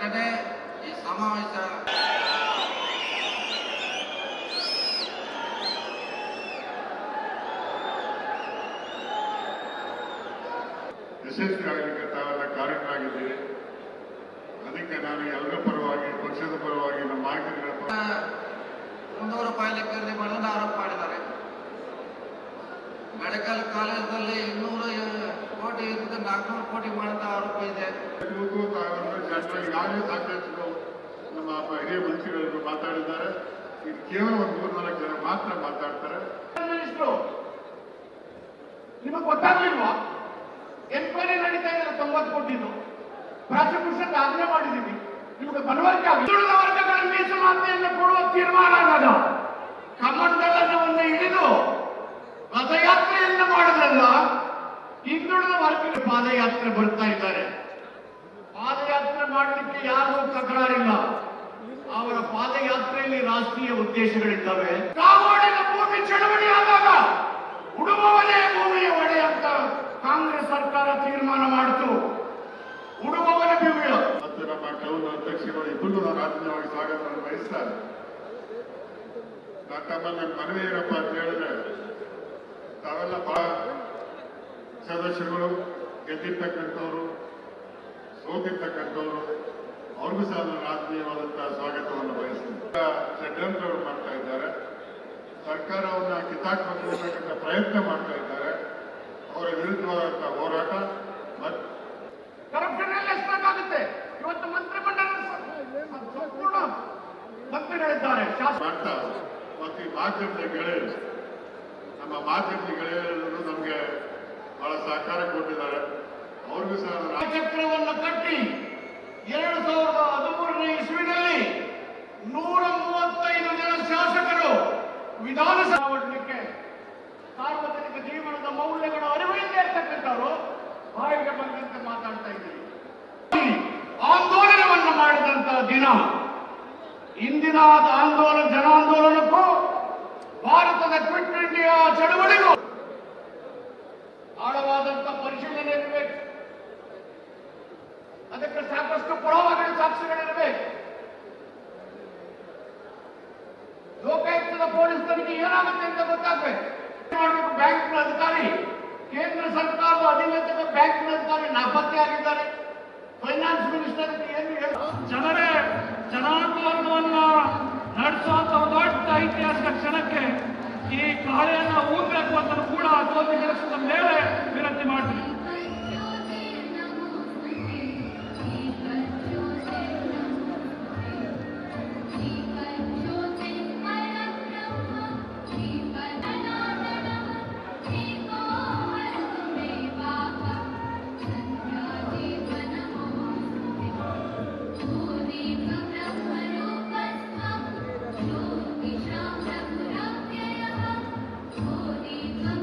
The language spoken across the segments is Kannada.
ಘಟನೆ ಈ ಸಮಾವೇಶ. ಯಶಸ್ವಿ ಆಗಲಿಕ್ಕೆ ತಾವೆಲ್ಲ ಕಾರಣರಾಗಿದ್ದೀರಿ ಅದಕ್ಕೆ ನಾನು ಎಲ್ಲರ ಪರವಾಗಿ ಪಕ್ಷದ ಪರವಾಗಿ ನಮ್ಮ ನಾಯಕರುಗಳ ಪರ ಮುನ್ನೂರು ರೂಪಾಯಿ ಲೆಕ್ಕದಲ್ಲಿ ಆರೋಪ ಮಾಡಿದ್ದಾರೆ. ಮೆಡಿಕಲ್ ಕಾಲೇಜಲ್ಲಿ ಇನ್ನೂರು ಇದ್ದದ್ದು ನಾಲ್ಕುನೂರು ಕೋಟಿ ಮಾಡಿದ ಆರೋಪ ಇದೆ. ಈಗಾಗಲೇ ಸಾಕಷ್ಟು ನಮ್ಮ ಹಿರಿಯ ಮಂತ್ರಿಗಳು ಮಾತಾಡಿದ್ದಾರೆ. ಇದು ಕೇವಲ ಒಂದು ಮೂರ್ನಾಲ್ಕು ಜನ ಮಾತ್ರ ಮಾತಾಡ್ತಾರೆ. ನಿಮಗೆ ಗೊತ್ತಾಗ್ಲಿಲ್ವಾ? ಎನ್ಕ್ವೈರಿ ನಡೀತಾ ಇದ್ದಾರೆ ತೊಂಬತ್ತು ಕೊಟ್ಟಿದ್ದು ಪ್ರಾಸಿಕ್ಯೂಷನ್ ಆಗ್ರಹ ಮಾಡಿದೀವಿ ನಿಮಗೆ ಆಗಿದೆ ಹಿಂದುಳಿದ ವರ್ಗಗಳ ಮೀಸಲಾತಿಯನ್ನು ಕೊಡುವ ತೀರ್ಮಾನ ಆಗದ. ಕಮಂಡಲವನ್ನು ಹಿಡಿದು ರಥಯಾತ್ರೆಯನ್ನು ಮಾಡದಲ್ಲ. ಹಿಂದುಳಿದ ವರ್ಗದ ಪಾದಯಾತ್ರೆ ಬರ್ತಾ ಇದ್ದಾರೆ. ಪಾದಯಾತ್ರೆ ಮಾಡಲಿಕ್ಕೆ ಯಾರು ತಕರಾರಿಲ್ಲ. ಅವರ ಪಾದಯಾತ್ರೆಯಲ್ಲಿ ರಾಷ್ಟ್ರೀಯ ಉದ್ದೇಶಗಳಿದ್ದಾವೆ. ಕಾಗೋಡಿನ ಭೂಮಿ ಚಳವಳಿ ಆದಾಗ ಉಡುವವನೇ ಭೂಮಿಯ ಒಡೆ ಅಂತ ಕಾಂಗ್ರೆಸ್ ಸರ್ಕಾರ ತೀರ್ಮಾನ ಮಾಡಿತು. ಉಡುವವನ ಭೂಮಿಯ. ನಮ್ಮ ಟೌನ್ ಅಧ್ಯಕ್ಷರು ಇಬ್ಬರು ನಾನು ಆತ್ಮೀಯವಾಗಿ ಬಯಸ್ತಾರೆ. ಮನವಿ ಏನಪ್ಪ ಅಂತ ಹೇಳಿದ್ರೆ, ತಾವೆಲ್ಲ ಬಹಳ ಸದಸ್ಯರುಗಳು ಗೆದ್ದಿರ್ತಕ್ಕಂಥವರು ಸೋತಿರ್ತಕ್ಕಂಥವರು ಅವ್ರಿಗೂ ಸಹ ನಾನು ಆತ್ಮೀಯವಾದಂತಹ ಸ್ವಾಗತವನ್ನು ಬಯಸ್ತೀನಿ. ಷಡ್ಯಂತ್ರಗಳು ಮಾಡ್ತಾ ಇದ್ದಾರೆ. ಸರ್ಕಾರವನ್ನು ಅಂತಕ್ಕಂಥ ಪ್ರಯತ್ನ ಮಾಡ್ತಾ ಇದ್ದಾರೆ. ಅವರ ವಿರುದ್ಧವಾದಂತಹ ಹೋರಾಟ ಮತ್ತು ಇವತ್ತು ಮಂತ್ರಿಮಂಡಲ ಸಂಪೂರ್ಣ ಮಂತ್ರಿಗಳಿದ್ದಾರೆ ಮಾಡ್ತಾ ಮತ್ತು ಈ ಮಾಧ್ಯಮದ ಗೆಳೆಯರು ನಮ್ಮ ಮಾಧ್ಯಮದ ಗೆಳೆಯರು ನಮಗೆ ಬಹಳ ಸಹಕಾರ ಕೊಟ್ಟಿದ್ದಾರೆ. ಅವ್ರಿಗೂ ಸಹ ರಾಜಚಕ್ರವನ್ನು ಕಟ್ಟಿ ಎರಡು ಸಾವಿರದ ಹದಿಮೂರನೇ ಇಸ್ವಿನಲ್ಲಿ ನೂರ ಮೂವತ್ತೈದು ಜನ ಶಾಸಕರು ವಿಧಾನಸಭೆ ಓಡಲಿಕ್ಕೆ ಸಾರ್ವಜನಿಕ ಜೀವನದ ಮೌಲ್ಯಗಳ ಅರಿವಿಲ್ಲದೆ ಇರ್ತಕ್ಕಂಥವರು ಬಾಯಿಗೆ ಬಂದಂತೆ ಮಾತಾಡ್ತಾ ಇದ್ದೀರಿ ಆಂದೋಲನವನ್ನು ಮಾಡಿದಂತಹ ದಿನ ಇಂದಿನ ಆಂದೋಲನ, ಜನಾಂದೋಲನಕ್ಕೂ ಭಾರತದ ಕ್ವಿಟ್ ಇಂಡಿಯಾ ಚಳವಳಿಗೂ ಆಳವಾದಂತ ಪರಿಶೀಲನೆ ಇರಬೇಕು ಅದಕ್ಕೆ ಸಾಕಷ್ಟು ಪುರಾವೆಗಳು ಸಾಕ್ಷಿಗಳಿರಬೇಕು ಲೋಕಾಯುಕ್ತದ ಪೊಲೀಸ್ ತನಿಖೆ ಏನಾಗುತ್ತೆ ಅಂತ ಗೊತ್ತಾಗ್ಬೇಕು ಮಾಡಬೇಕು ಬ್ಯಾಂಕ್ನ ಅಧಿಕಾರಿ ಕೇಂದ್ರ ಸರ್ಕಾರದ ಅಧೀನತೆಯ ಬ್ಯಾಂಕ್ನ ಅಧಿಕಾರಿ ನಾಪತ್ತೆ ಆಗಿದ್ದಾರೆ ಫೈನಾನ್ಸ್ ಮಿನಿಸ್ಟರ್ ಏನು ಹೇಳ ಜನರೇ ಜನಾಂದೋಲನವನ್ನ ನಡೆಸುವಂತ ಒಂದು ದೊಡ್ಡ ಕೂಡ ಜ್ಯೋತಿ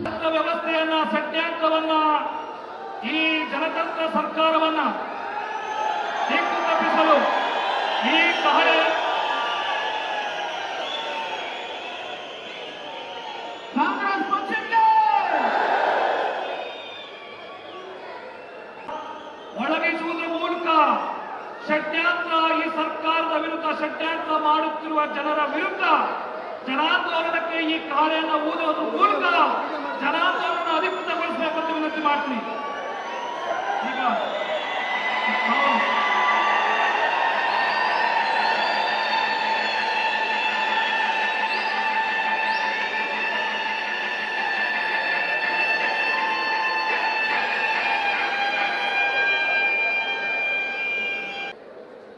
ವ್ಯವಸ್ಥೆಯನ್ನ ಸತ್ಯಾಂಕವನ್ನ ಈ ಜನತಂತ್ರ ಸರ್ಕಾರವನ್ನ ದಿಕ್ಕು ತಪ್ಪಿಸಲು ಈ ಪಕ್ಷಕ್ಕೆ ಒಳಗಿಸುವುದರ ಮೂಲಕ ಷಡ್ಯಂತ್ರ, ಈ ಸರ್ಕಾರದ ವಿರುದ್ಧ ಷಡ್ಯಂತ್ರ ಮಾಡುತ್ತಿರುವ ಜನರ ವಿರುದ್ಧ ಜನಾಂದೋಲನಕ್ಕೆ ಈ ಕಾರ್ಯನ ಊದುವುದು ಮೂಲಕ ಮಾಡ್ತೀನಿ ಈಗ ಹೌದು.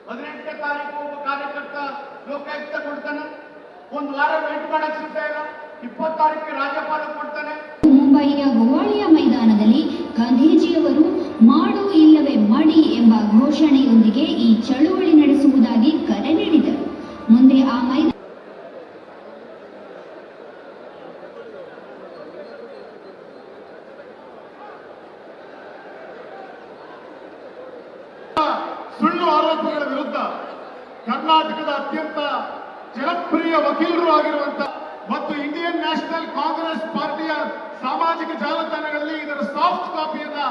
ಹದಿನೆಂಟನೇ ಕಾರ್ಯಕರ್ತ ಲೋಕಾಯುಕ್ತ ಕೊಡ್ತಾನ. ಒಂದು ವಾರ ವೇಟ್ ಮಾಡಕ್ ಸಿಗ್ತಾ ಇಲ್ಲ. ಇಪ್ಪತ್ತು ತಾರೀಕಿಗೆ ರಾಜ್ಯಪಾಲ ಕೊಡ್ತಾನೆ. ಗಾಂಧೀಜಿಯವರು ಮಾಡು ಇಲ್ಲವೇ ಮಡಿ ಎಂಬ ಘೋಷಣೆಯೊಂದಿಗೆ ಈ ಚಳುವಳಿ ನಡೆಸುವುದಾಗಿ ಕರೆ ನೀಡಿದರು. ಮುಂದೆ ಆ ಮೈದಾನ ಸುಳ್ಳು ಆರೋಪಗಳ ವಿರುದ್ಧ ಕರ್ನಾಟಕದ ಅತ್ಯಂತ ಜನಪ್ರಿಯ ವಕೀಲರು ಮತ್ತು ಇಂಡಿಯನ್ ನ್ಯಾಷನಲ್ ಕಾಂಗ್ರೆಸ್ ಪಾರ್ಟಿಯ ಸಾಮಾಜಿಕ ಇದರ ಸಾಫ್ಟ್ ಕಾಪಿಯನ್ನ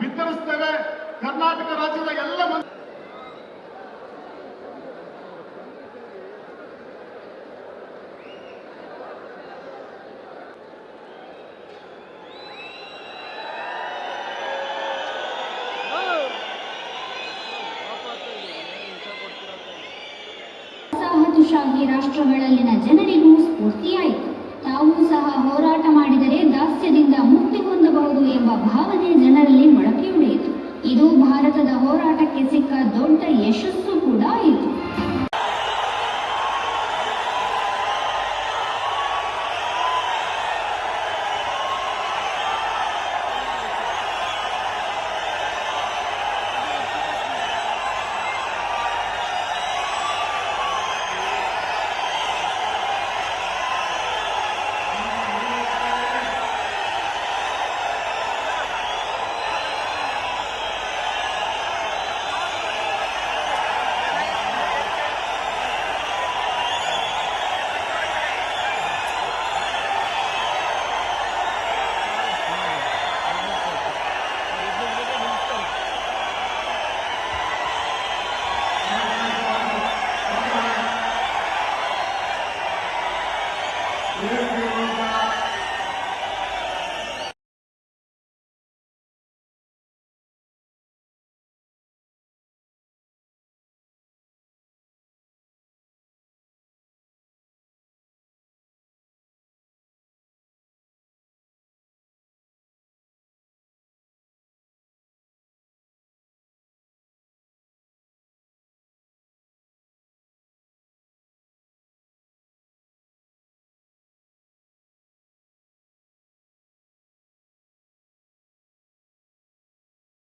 ವಿತರಿಸ್ತೇವೆ ಕರ್ನಾಟಕ ರಾಜ್ಯದ ಎಲ್ಲ ಮಂದಿ ರಾಷ್ಟ್ರಗಳಲ್ಲಿನ ಜನರಿಗೂ ಸ್ಫೂರ್ತಿಯಾಯಿತು. ತಾವೂ ಸಹ ಹೋರಾಟ ಮಾಡಿದರೆ ದಾಸ್ಯದಿಂದ ಮುಕ್ತಿ ಭಾವನೆ ಜನರಲ್ಲಿ ಮೊಳಕೆಯೊಡೆಯಿತು. ಇದು ಭಾರತದ ಹೋರಾಟಕ್ಕೆ ಸಿಕ್ಕ ದೊಡ್ಡ ಯಶಸ್ಸು ಕೂಡ ಆಯಿತು